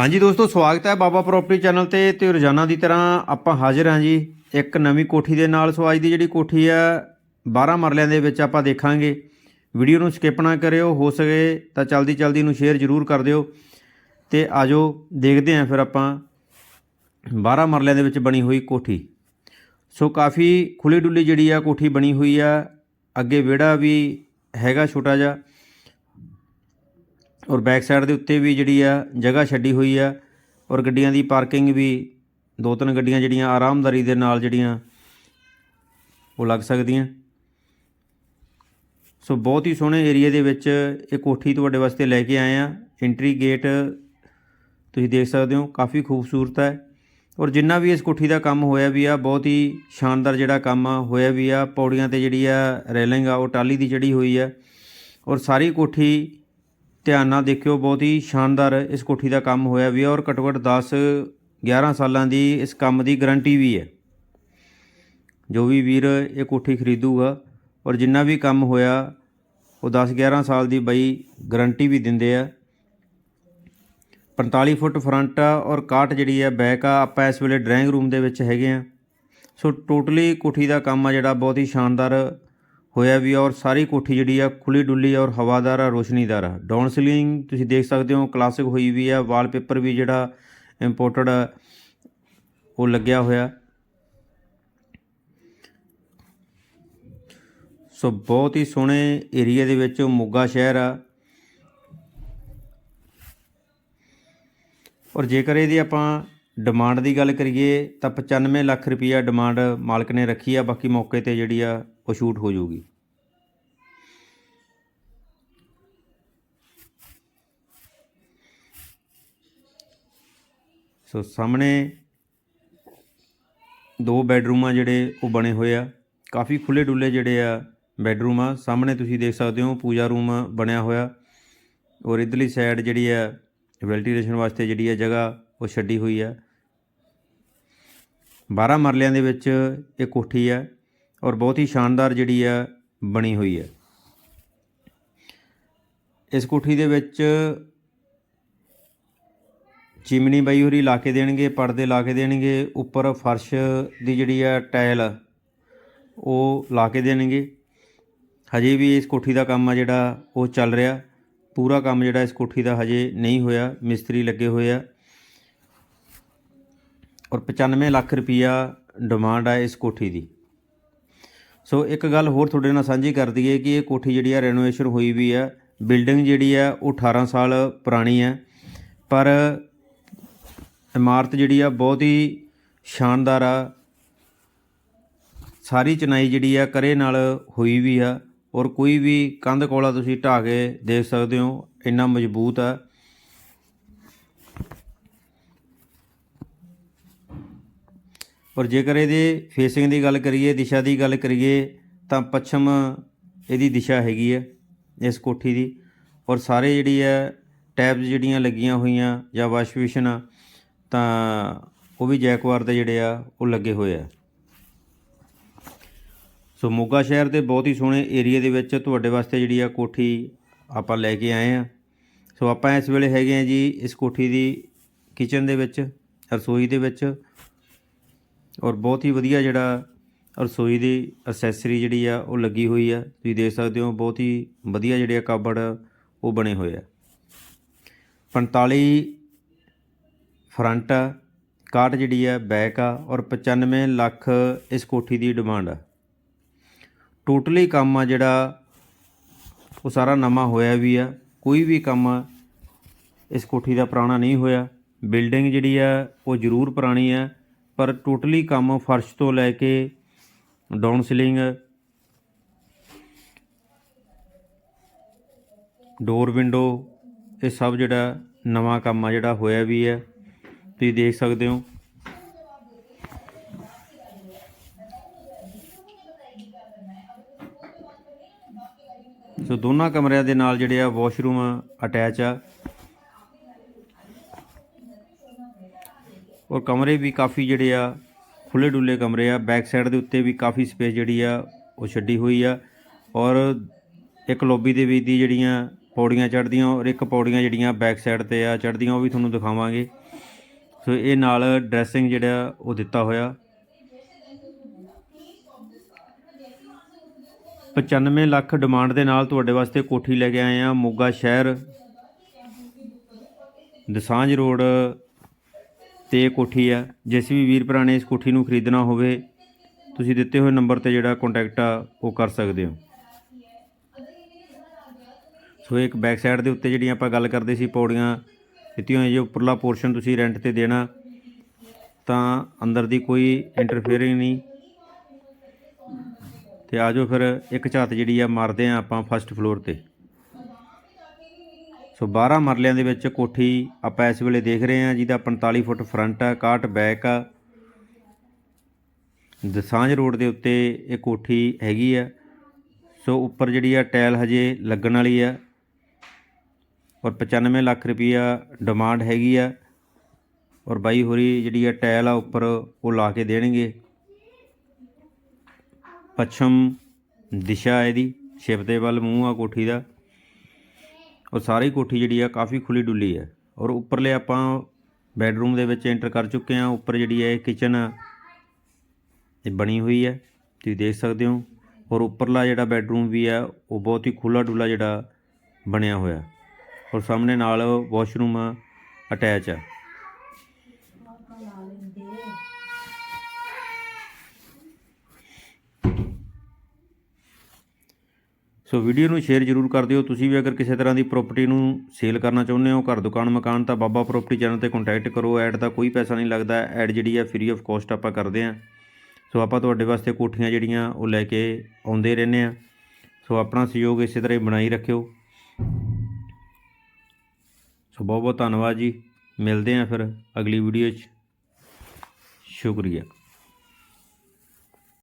ਹਾਂਜੀ ਦੋਸਤੋ, ਸਵਾਗਤ ਹੈ ਬਾਬਾ ਪ੍ਰਾਪਰਟੀ ਚੈਨਲ ਤੇ ਤੇ ਰੋਜ਼ਾਨਾ ਦੀ ਤਰ੍ਹਾਂ ਆਪਾਂ ਹਾਜ਼ਰ ਹਾਂ ਜੀ। ਇੱਕ ਨਵੀਂ ਕੋਠੀ ਦੇ ਨਾਲ ਸੋ ਅੱਜ ਦੀ ਜਿਹੜੀ ਕੋਠੀ ਆ 12 ਮਰਲਿਆਂ ਦੇ ਵਿੱਚ ਆਪਾਂ ਦੇਖਾਂਗੇ। ਵੀਡੀਓ ਨੂੰ ਸਕਿਪ ਨਾ ਕਰਿਓ, ਹੋ ਸਕੇ ਤਾਂ ਜਲਦੀ ਜਲਦੀ ਨੂੰ ਸ਼ੇਅਰ ਜ਼ਰੂਰ ਕਰ ਦਿਓ। ਤੇ ਆਜੋ, ਦੇਖਦੇ ਹਾਂ ਫਿਰ ਆਪਾਂ 12 ਮਰਲਿਆਂ ਦੇ ਵਿੱਚ ਬਣੀ ਹੋਈ ਕੋਠੀ। ਸੋ ਕਾਫੀ ਖੁੱਲੀ ਡੁੱਲੀ ਜਿਹੜੀ ਆ ਕੋਠੀ ਬਣੀ ਹੋਈ ਆ। ਅੱਗੇ ਵਿਹੜਾ ਵੀ ਹੈਗਾ ਛੋਟਾ ਜਿਹਾ। ਔਰ ਬੈਕ ਸਾਈਡ ਦੇ ਉੱਤੇ ਵੀ ਜਿਹੜੀ ਆ, ਜਗ੍ਹਾ ਛੱਡੀ ਹੋਈ ਆ ਔਰ ਗੱਡੀਆਂ ਦੀ ਪਾਰਕਿੰਗ ਵੀ ਦੋ ਤਿੰਨ ਗੱਡੀਆਂ ਜਿਹੜੀਆਂ ਆਰਾਮਦਾਰੀ ਦੇ ਨਾਲ ਜਿਹੜੀਆਂ ਉਹ ਲੱਗ ਸਕਦੀਆਂ। ਸੋ ਬਹੁਤ ਹੀ ਸੋਹਣੇ ਏਰੀਆ ਦੇ ਵਿੱਚ ਇਹ ਕੋਠੀ ਤੁਹਾਡੇ ਵਾਸਤੇ ਲੈ ਕੇ ਆਏ ਆ। ਐਂਟਰੀ ਗੇਟ ਤੁਸੀਂ ਦੇਖ ਸਕਦੇ ਹੋ, ਕਾਫੀ ਖੂਬਸੂਰਤ ਹੈ। ਔਰ ਜਿੰਨਾ ਵੀ ਇਸ ਕੋਠੀ ਦਾ ਕੰਮ ਹੋਇਆ ਵੀ ਆ, ਬਹੁਤ ਹੀ ਸ਼ਾਨਦਾਰ ਜਿਹੜਾ ਕੰਮ ਆ, ਹੋਇਆ ਵੀ ਆ। ਪੌੜੀਆਂ ਤੇ ਜਿਹੜੀ ਆ, ਰੈਲਿੰਗ ਆ, ਉਹ ਟਾਲੀ ਦੀ ਚੜੀ ਹੋਈ ਆ। ਔਰ ਸਾਰੀ ਕੋਠੀ ਧਿਆਨ ਨਾਲ ਦੇਖਿਓ, ਬਹੁਤ ਹੀ ਸ਼ਾਨਦਾਰ ਇਸ ਕੋਠੀ ਦਾ ਕੰਮ ਹੋਇਆ ਵੀ ਹੈ ਔਰ ਘੱਟੋ ਘੱਟ 10 11 ਸਾਲਾਂ ਦੀ ਇਸ ਕੰਮ ਦੀ ਗਾਰੰਟੀ ਵੀ ਹੈ। ਜੋ ਵੀ ਵੀਰ ਇਹ ਕੋਠੀ ਖਰੀਦੂਗਾ ਔਰ ਜਿੰਨਾ ਵੀ ਕੰਮ ਹੋਇਆ, ਉਹ 10 11 ਸਾਲ ਦੀ ਬਈ ਗਾਰੰਟੀ ਵੀ ਦਿੰਦੇ ਆ। 45 ਫੁੱਟ ਫਰੰਟ ਆ ਔਰ 61 ਜਿਹੜੀ ਆ ਬੈਕ ਆ, ਆਪਾਂ ਇਸ ਵੇਲੇ ਡਰਾਇੰਗ ਰੂਮ ਦੇ ਵਿੱਚ ਹੈਗੇ ਆ। ਸੋ ਟੋਟਲੀ ਕੋਠੀ ਦਾ ਕੰਮ ਆ ਜਿਹੜਾ, ਬਹੁਤ ਹੀ ਸ਼ਾਨਦਾਰ ਹੋਇਆ ਵੀ ਔਰ ਸਾਰੀ ਕੋਠੀ ਜਿਹੜੀ ਆ ਖੁੱਲੀ ਡੁੱਲੀ ਔਰ ਹਵਾਦਾਰ ਆ, ਰੋਸ਼ਨੀਦਾਰ ਆ। ਡਾਊਨ ਸੀਲਿੰਗ ਤੁਸੀਂ ਦੇਖ ਸਕਦੇ ਹੋ ਕਲਾਸਿਕ ਹੋਈ ਵੀ ਆ। ਵਾਲਪੇਪਰ ਵੀ ਜਿਹੜਾ ਇੰਪੋਰਟਡ ਉਹ ਲੱਗਿਆ ਹੋਇਆ। ਸੋ ਬਹੁਤ ਹੀ ਸੋਹਣੇ ਏਰੀਆ ਦੇ ਵਿੱਚ ਮੋਗਾ ਸ਼ਹਿਰ ਆ। ਔਰ ਜੇਕਰ ਇਹਦੀ ਆਪਾਂ ਡਿਮਾਂਡ ਦੀ ਗੱਲ ਕਰੀਏ ਤਾਂ 95 ਲੱਖ ਰੁਪਈਆ ਡਿਮਾਂਡ ਮਾਲਕ ਨੇ ਰੱਖੀ ਆ, ਬਾਕੀ ਮੌਕੇ ਤੇ ਜਿਹੜੀ ਆ ਉਹ ਸ਼ੂਟ ਹੋ ਜਾਊਗੀ। ਸੋ ਸਾਹਮਣੇ ਦੋ ਬੈੱਡਰੂਮ ਆ ਜਿਹੜੇ ਉਹ ਬਣੇ ਹੋਏ ਆ। ਕਾਫੀ ਖੁੱਲੇ ਡੁੱਲੇ ਜਿਹੜੇ ਆ ਬੈੱਡਰੂਮ ਆ। ਸਾਹਮਣੇ ਤੁਸੀਂ ਦੇਖ ਸਕਦੇ ਹੋ ਪੂਜਾ ਰੂਮ ਬਣਿਆ ਹੋਇਆ। ਔਰ ਇਧਰਲੀ ਸਾਈਡ ਜਿਹੜੀ ਆ ਵੈਂਟੀਲੇਸ਼ਨ ਵਾਸਤੇ ਜਿਹੜੀ ਆ ਜਗ੍ਹਾ ਉਹ ਛੱਡੀ ਹੋਈ ਆ। 12 ਮਰਲਿਆਂ ਦੇ ਵਿੱਚ ਇਹ ਕੋਠੀ ਹੈ ਔਰ ਬਹੁਤ ਹੀ ਸ਼ਾਨਦਾਰ ਜਿਹੜੀ ਆ ਬਣੀ ਹੋਈ ਹੈ। ਇਸ ਕੋਠੀ ਦੇ ਵਿੱਚ ਚਿਮਨੀ ਬਾਈ ਹੋਰੀ ਲਾ ਕੇ ਦੇਣਗੇ, ਪਰਦੇ ਲਾ ਕੇ ਦੇਣਗੇ, ਉੱਪਰ ਫਰਸ਼ ਦੀ ਜਿਹੜੀ ਆ ਟਾਇਲ, ਉਹ ਲਾ ਕੇ ਦੇਣਗੇ। ਹਜੇ ਵੀ ਇਸ ਕੋਠੀ ਦਾ ਕੰਮ ਆ ਜਿਹੜਾ ਉਹ ਚੱਲ ਰਿਹਾ। ਪੂਰਾ ਕੰਮ ਜਿਹੜਾ ਇਸ ਕੋਠੀ ਦਾ ਹਜੇ ਨਹੀਂ ਹੋਇਆ, ਮਿਸਤਰੀ ਲੱਗੇ ਹੋਏ ਆ। ਔਰ 95 ਲੱਖ ਰੁਪਈਆ ਡਿਮਾਂਡ ਆ ਇਸ ਕੋਠੀ ਦੀ। ਸੋ ਇੱਕ ਗੱਲ ਹੋਰ ਤੁਹਾਡੇ ਨਾਲ ਸਾਂਝੀ ਕਰ ਦਈਏ ਕਿ ਇਹ ਕੋਠੀ ਜਿਹੜੀ ਆ ਰੈਨੋਵੇਸ਼ਨ ਹੋਈ ਵੀ ਆ ਬਿਲਡਿੰਗ ਜਿਹੜੀ ਆ ਉਹ 18 ਸਾਲ ਪੁਰਾਣੀ ਆ। ਪਰ ਇਮਾਰਤ ਜਿਹੜੀ ਆ ਬਹੁਤ ਹੀ ਸ਼ਾਨਦਾਰ ਆ। ਸਾਰੀ ਚਨਾਈ ਜਿਹੜੀ ਆ ਕਰੇ ਨਾਲ ਹੋਈ ਵੀ ਆ ਔਰ ਕੋਈ ਵੀ ਕੰਧ ਕੋਲਾ ਤੁਸੀਂ ਢਾਹ ਕੇ ਦੇਖ ਸਕਦੇ ਹੋ, ਇੰਨਾ ਮਜ਼ਬੂਤ ਆ। ਔਰ ਜੇਕਰ ਇਹਦੇ ਫੇਸਿੰਗ ਦੀ ਗੱਲ ਕਰੀਏ, ਦਿਸ਼ਾ ਦੀ ਗੱਲ ਕਰੀਏ, ਤਾਂ ਪੱਛਮ ਇਹਦੀ ਦਿਸ਼ਾ ਹੈਗੀ ਹੈ, ਇਸ ਕੋਠੀ ਦੀ। ਔਰ ਸਾਰੇ ਜਿਹੜੀ ਹੈ ਟੈਬਸ ਜਿਹੜੀਆਂ ਲੱਗੀਆਂ ਹੋਈਆਂ ਜਾਂ ਵਾਸ਼ ਬੇਸਿਨ ਆ, ਤਾਂ ਉਹ ਵੀ ਜੈਕਵਾਰ ਦੇ ਜਿਹੜੇ ਆ, ਉਹ ਲੱਗੇ ਹੋਏ ਆ। ਸੋ ਮੋਗਾ ਸ਼ਹਿਰ ਦੇ ਬਹੁਤ ਹੀ ਸੋਹਣੇ ਏਰੀਆ ਦੇ ਵਿੱਚ ਤੁਹਾਡੇ ਵਾਸਤੇ ਜਿਹੜੀ ਆ ਕੋਠੀ ਆਪਾਂ ਲੈ ਕੇ ਆਏ ਆ। ਸੋ ਆਪਾਂ ਇਸ ਵੇਲੇ ਹੈਗੇ ਆ ਜੀ ਇਸ ਕੋਠੀ ਦੀ ਕਿਚਨ ਦੇ ਵਿੱਚ, ਰਸੋਈ ਦੇ ਵਿੱਚ। ਔਰ ਬਹੁਤ ਹੀ ਵਧੀਆ ਜਿਹੜਾ ਰਸੋਈ ਦੀ ਅਸੈਸਰੀ ਜਿਹੜੀ ਆ, ਉਹ ਲੱਗੀ ਹੋਈ ਆ। ਤੁਸੀਂ ਦੇਖ ਸਕਦੇ ਹੋ, ਬਹੁਤ ਹੀ ਵਧੀਆ ਜਿਹੜੇ ਆ ਕਾਬੜ ਉਹ ਬਣੇ ਹੋਏ ਆ। 45 ਫਰੰਟ ਆ 61 ਜਿਹੜੀ ਆ, ਬੈਕ ਆ, ਔਰ 95 ਲੱਖ ਇਸ ਕੋਠੀ ਦੀ ਡਿਮਾਂਡ ਆ। ਟੋਟਲੀ ਕੰਮ ਆ ਜਿਹੜਾ, ਉਹ ਸਾਰਾ ਨਵਾਂ ਹੋਇਆ ਵੀ ਆ। ਕੋਈ ਵੀ ਕੰਮ ਇਸ ਕੋਠੀ ਦਾ ਪੁਰਾਣਾ ਨਹੀਂ ਹੋਇਆ। ਬਿਲਡਿੰਗ ਜਿਹੜੀ ਆ, ਉਹ ਜ਼ਰੂਰ ਪੁਰਾਣੀ ਆ। ਪਰ ਟੋਟਲੀ ਕੰਮ ਫਰਸ਼ ਤੋਂ ਲੈ ਕੇ ਡਾਊਨ ਸਿਲਿੰਗ, ਡੋਰ ਵਿੰਡੋ, ਇਹ ਸਭ ਜਿਹੜਾ ਨਵਾਂ ਕੰਮ ਆ ਜਿਹੜਾ ਹੋਇਆ ਵੀ ਹੈ। ਤੁਸੀਂ ਦੇਖ ਸਕਦੇ ਹੋ। ਸੋ ਦੋਨਾਂ ਕਮਰਿਆਂ ਦੇ ਨਾਲ ਜਿਹੜੇ ਆ ਵਾਸ਼ਰੂਮ ਅਟੈਚ ਆ। ਔਰ ਕਮਰੇ ਵੀ ਕਾਫੀ ਜਿਹੜੇ ਆ ਖੁੱਲੇ ਡੁੱਲੇ ਕਮਰੇ ਆ। ਬੈਕ ਸਾਈਡ ਦੇ ਉੱਤੇ ਵੀ ਕਾਫੀ ਸਪੇਸ ਜਿਹੜੀ ਆ, ਉਹ ਛੱਡੀ ਹੋਈ ਆ। ਔਰ ਇੱਕ ਲੌਬੀ ਦੇ ਵਿੱਚ ਦੀ ਜਿਹੜੀਆਂ ਪੌੜੀਆਂ ਚੜ੍ਹਦੀਆਂ, ਔਰ ਇੱਕ ਪੌੜੀਆਂ ਜਿਹੜੀਆਂ ਬੈਕ ਸਾਈਡ ਤੇ ਆ ਚੜ੍ਹਦੀਆਂ, ਉਹ ਵੀ ਤੁਹਾਨੂੰ ਦਿਖਾਵਾਂਗੇ। ਸੋ ਇਹ ਨਾਲ ਡਰੈਸਿੰਗ ਜਿਹੜਾ, ਉਹ ਦਿੱਤਾ ਹੋਇਆ। 95 ਲੱਖ ਡਿਮਾਂਡ ਦੇ ਨਾਲ ਤੁਹਾਡੇ ਵਾਸਤੇ ਕੋਠੀ ਲੈ ਕੇ ਆਏ ਆ, ਮੋਗਾ ਸ਼ਹਿਰ। ਦਸਾਂਝ ਰੋਡ ਤੇ ਇਹ ਕੋਠੀ ਆ। ਜਿਸ ਵੀ ਵੀਰ ਭਰਾ ਨੇ ਇਸ ਕੋਠੀ ਨੂੰ ਖਰੀਦਣਾ ਹੋਵੇ, ਤੁਸੀਂ ਦਿੱਤੇ ਹੋਏ ਨੰਬਰ ਤੇ ਜਿਹੜਾ ਕੰਟੈਕਟ ਆ, ਉਹ ਕਰ ਸਕਦੇ ਹੋ। ਸੋ ਇੱਕ ਬੈਕ ਸਾਈਡ ਦੇ ਉੱਤੇ ਜਿਹੜੀਆਂ ਆਪਾਂ ਗੱਲ ਕਰਦੇ ਸੀ ਪੌੜੀਆਂ ਦਿੱਤੀਆਂ ਹੋਈਆਂ ਜੇ ਉੱਪਰਲਾ ਪੋਰਸ਼ਨ ਤੁਸੀਂ ਰੈਂਟ ਤੇ ਦੇਣਾ, ਤਾਂ ਅੰਦਰ ਦੀ ਕੋਈ ਇੰਟਰਫੇਅਰਿੰਗ ਨਹੀਂ। ਤੇ ਆਜੋ ਫਿਰ ਇੱਕ ਝਾਤ ਜਿਹੜੀ ਆ, ਮਾਰਦੇ ਆ ਆਪਾਂ ਫਸਟ ਫਲੋਰ ਤੇ। ਸੋ 12 ਮਰਲਿਆਂ ਦੇ ਵਿੱਚ ਕੋਠੀ ਆਪਾਂ ਇਸ ਵੇਲੇ ਦੇਖ ਰਹੇ ਹਾਂ, ਜਿਹਦਾ 45 ਫੁੱਟ ਫਰੰਟ ਆ 61 ਬੈਕ ਆ। ਦਸਾਂਝ ਰੋਡ ਦੇ ਉੱਤੇ ਇਹ ਕੋਠੀ ਹੈਗੀ ਆ। ਸੋ ਉੱਪਰ ਜਿਹੜੀ ਆ ਟਾਇਲ ਹਜੇ ਲੱਗਣ ਵਾਲੀ ਆ ਔਰ 95 ਲੱਖ ਰੁਪਈਆ ਡਿਮਾਂਡ ਹੈਗੀ ਆ ਔਰ ਬਾਈ ਹੋਰੀ ਜਿਹੜੀ ਆ ਟਾਇਲ ਆ ਉੱਪਰ ਉਹ ਲਾ ਕੇ ਦੇਣਗੇ। ਪੱਛਮ ਦਿਸ਼ਾ ਇਹਦੀ, ਸ਼ਿਵ ਦੇ ਵੱਲ ਮੂੰਹ ਆ ਕੋਠੀ ਦਾ। ਔਰ ਸਾਰੀ ਕੋਠੀ ਜਿਹੜੀ ਆ ਕਾਫੀ ਖੁੱਲੀ ਡੁੱਲੀ ਹੈ ਔਰ ਉੱਪਰਲੇ ਆਪਾਂ ਬੈੱਡਰੂਮ ਦੇ ਵਿੱਚ ਐਂਟਰ ਕਰ ਚੁੱਕੇ ਹਾਂ। ਉੱਪਰ ਜਿਹੜੀ ਹੈ ਕਿਚਨ ਇਹ ਬਣੀ ਹੋਈ ਹੈ ਤੁਸੀਂ ਦੇਖ ਸਕਦੇ ਹੋ। ਔਰ ਉੱਪਰਲਾ ਜਿਹੜਾ ਬੈੱਡਰੂਮ ਵੀ ਆ, ਉਹ ਬਹੁਤ ਹੀ ਖੁੱਲਾ ਡੁੱਲਾ ਜਿਹੜਾ ਬਣਿਆ ਹੋਇਆ। ਔਰ ਸਾਹਮਣੇ ਨਾਲ ਵਾਸ਼ਰੂਮ ਅਟੈਚ ਆ। ਸੋ ਵੀਡੀਓ ਨੂੰ ਸ਼ੇਅਰ ਜ਼ਰੂਰ ਕਰ ਦਿਓ। ਤੁਸੀਂ ਵੀ ਅਗਰ ਕਿਸੇ ਤਰ੍ਹਾਂ ਦੀ ਪ੍ਰਾਪਰਟੀ ਨੂੰ ਸੇਲ ਕਰਨਾ ਚਾਹੁੰਦੇ ਹੋ, ਘਰ, ਦੁਕਾਨ, ਮਕਾਨ, ਤਾਂ ਬਾਬਾ ਪ੍ਰਾਪਰਟੀ ਚੈਨਲ ਤੇ ਕੰਟੈਕਟ ਕਰੋ। ਐਡ ਦਾ ਕੋਈ ਪੈਸਾ ਨਹੀਂ ਲੱਗਦਾ। ਐਡ ਜਿਹੜੀ ਹੈ ਫ੍ਰੀ ਆਫ ਕਾਸਟ ਆਪਾਂ ਕਰਦੇ ਹਾਂ। ਸੋ ਆਪਾਂ ਤੁਹਾਡੇ ਵਾਸਤੇ ਕੋਠੀਆਂ ਜਿਹੜੀਆਂ, ਉਹ ਲੈ ਕੇ ਆਉਂਦੇ ਰਹਿੰਦੇ ਆ ਸੋ ਆਪਣਾ ਸਹਿਯੋਗ ਇਸੇ ਤਰ੍ਹਾਂ ਹੀ ਬਣਾਈ ਰੱਖਿਓ। ਸੋ ਬਹੁਤ ਬਹੁਤ ਧੰਨਵਾਦ ਜੀ। ਮਿਲਦੇ ਆ ਫਿਰ ਅਗਲੀ ਵੀਡੀਓ 'ਚ। ਸ਼ੁਕਰੀਆ।